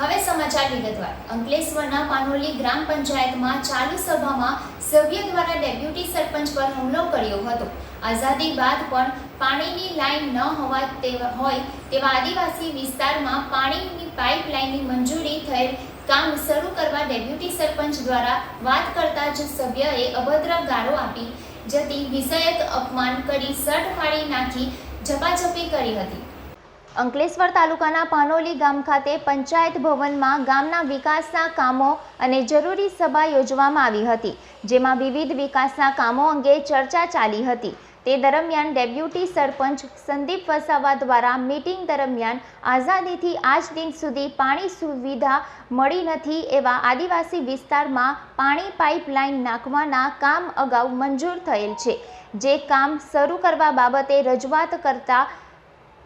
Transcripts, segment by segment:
હવે સમાચાર વિગતવાર. અંકલેશ્વરના પાનોલી ગ્રામ પંચાયતમાં ચાલુ સભામાં સભ્ય દ્વારા ડેપ્યુટી સરપંચ પર હુમલો કર્યો હતો. આઝાદી બાદ પણ પાણીની લાઈન ન હોવા તેવા હોય તેવા આદિવાસી વિસ્તારમાં પાણીની પાઇપલાઇનની મંજૂરી થયેલ કામ શરૂ કરવા ડેપ્યુટી સરપંચ દ્વારા વાત કરતા જ સભ્યએ અભદ્ર ગાળો આપી જતી વિષયક અપમાન કરી શર્ટ ફાડી નાખી, ઝપાઝપી કરી હતી. અંકલેશ્વર તાલુકાના પાનોલી ગામ ખાતે પંચાયત ભવનમાં ગામના વિકાસના કામો અને જરૂરી સભા યોજવામાં આવી હતી, જેમાં વિવિધ વિકાસના કામો અંગે ચર્ચા ચાલી હતી. તે દરમિયાન ડેપ્યુટી સરપંચ સંદીપ વસાવા દ્વારા મીટિંગ દરમિયાન આઝાદીથી આજ દિન સુધી પાણી સુવિધા મળી નથી એવા આદિવાસી વિસ્તારમાં પાણી પાઇપલાઇન નાખવાના કામ અગાઉ મંજૂર થયેલ છે. જે કામ શરૂ કરવા બાબતે રજૂઆત કરતા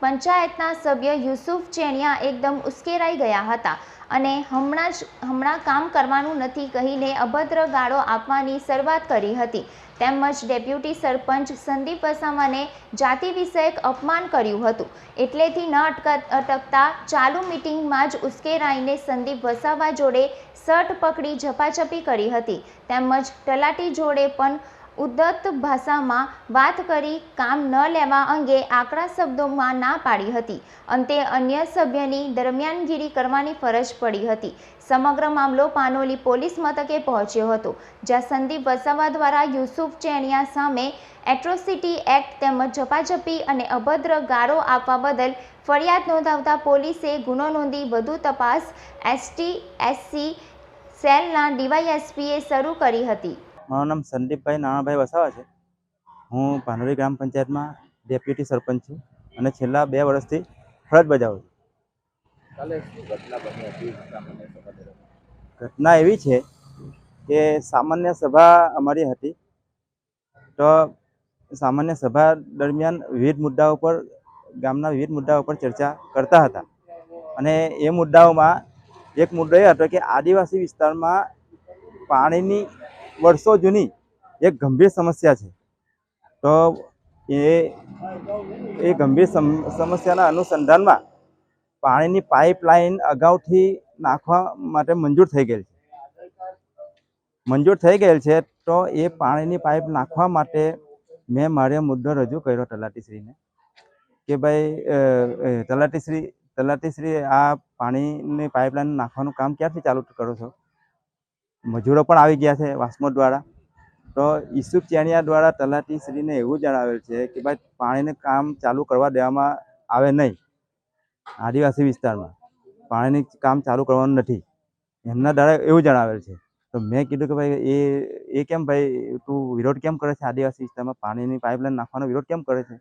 પંચાયતના સભ્ય યુસુફ ચેણિયા એકદમ ઉશ્કેરાઈ ગયા હતા અને હમણાં જ હમણાં કામ કરવાનું નથી કહીને અભદ્ર ગાળો આપવાની શરૂઆત કરી હતી. તેમજ ડેપ્યુટી સરપંચ સંદીપ વસાવાને જાતિ વિષયક અપમાન કર્યું હતું. એટલેથી ન અટક અટકતા ચાલુ મિટિંગમાં જ ઉશ્કેરાઈને સંદીપ વસાવા જોડે શર્ટ પકડી ઝપાઝપી કરી હતી. તેમજ તલાટી જોડે પણ ઉદ્ધત ભાષામાં વાત કરી કામ ન લેવા અંગે આકરા શબ્દોમાં ના પાડી હતી. અંતે અન્ય સભ્યની દરમિયાનગીરી કરવાની ફરજ પડી હતી. સમગ્ર મામલો પાનોલી પોલીસ મથકે પહોંચ્યો હતો, જ્યાં સંદીપ વસાવા દ્વારા યુસુફ ચેણિયા સામે એટ્રોસિટી એક્ટ તેમજ ઝપાઝપી અને અભદ્ર ગાળો આપવા બદલ ફરિયાદ નોંધાવતા પોલીસે ગુનો નોંધી વધુ તપાસ એસટી, એસસી, સેલના ડીવાયએસપીએ શરૂ કરી હતી. મારું નામ સંદીપભાઈ નાણાભાઈ વસાવા છે. હું ભાનોરી ગ્રામ પંચાયતમાં ડેપ્યુટી સરપંચ છું અને છેલ્લા બે વર્ષથી ફરજ બજાવું છું. ઘટના એવી છે કે સામાન્ય સભા અમારી હતી તો સામાન્ય સભા દરમિયાન વિવિધ મુદ્દાઓ પર ગામના વિવિધ મુદ્દાઓ પર ચર્ચા કરતા હતા. અને એ મુદ્દાઓમાં એક મુદ્દો એ હતો કે આદિવાસી વિસ્તારમાં પાણીની વર્ષો જૂની એક ગંભીર સમસ્યા છે. તો એ એ ગંભીર સમ- સમસ્યાના અનુસંધાનમાં પાણીની પાઇપલાઇન અગાઉથી નાખવા માટે મંજૂર થઈ ગયેલ છે. મંજૂર થઈ ગયેલ છે તો એ પાણીની પાઇપ નાખવા માટે મેં મારે મુદ્દો રજૂ કર્યો તલાટીશ્રીને કે ભાઈ તલાટીશ્રી તલાટીશ્રી આ પાણીની પાઇપલાઇન નાખવાનું કામ ક્યારથી ચાલુ કરો છો? મજૂરો પણ આવી ગયા છે વાસ્મો દ્વારા. તો ઈસુફ ચેણિયા દ્વારા તલાટીશ્રીને એવું જણાવેલ છે કે ભાઈ, પાણીનું કામ ચાલુ કરવા દેવામાં આવે નહીં આદિવાસી વિસ્તારમાં. પાણીનું કામ ચાલુ કરવાનું નથી. એમના દ્વારા એવું જણાવેલ છે. તો મેં કીધું કે ભાઈ, એ એ કેમ ભાઈ, તું વિરોધ કેમ કરે છે આદિવાસી વિસ્તારમાં? પાણીની પાઇપલાઇન નાખવાનો વિરોધ કેમ કરે છે?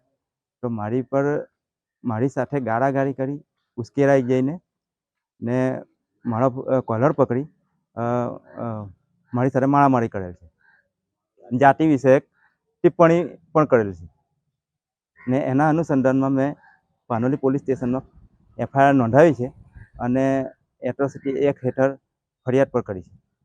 તો મારી પર, મારી સાથે ગાળાગાળી કરી, ઉશ્કેરાઈ જઈને ને મારો કોલર પકડી. મારી સાથે મારામારી કરેલ છે. જાતિ વિષયક ટિપ્પણી પણ કરેલ છે. ને એના અનુસંધાનમાં મેં પાનોલી પોલીસ સ્ટેશનમાં એફઆઈઆર નોંધાવી છે અને એટ્રોસિટી એક્ટ હેઠળ ફરિયાદ પણ કરી છે.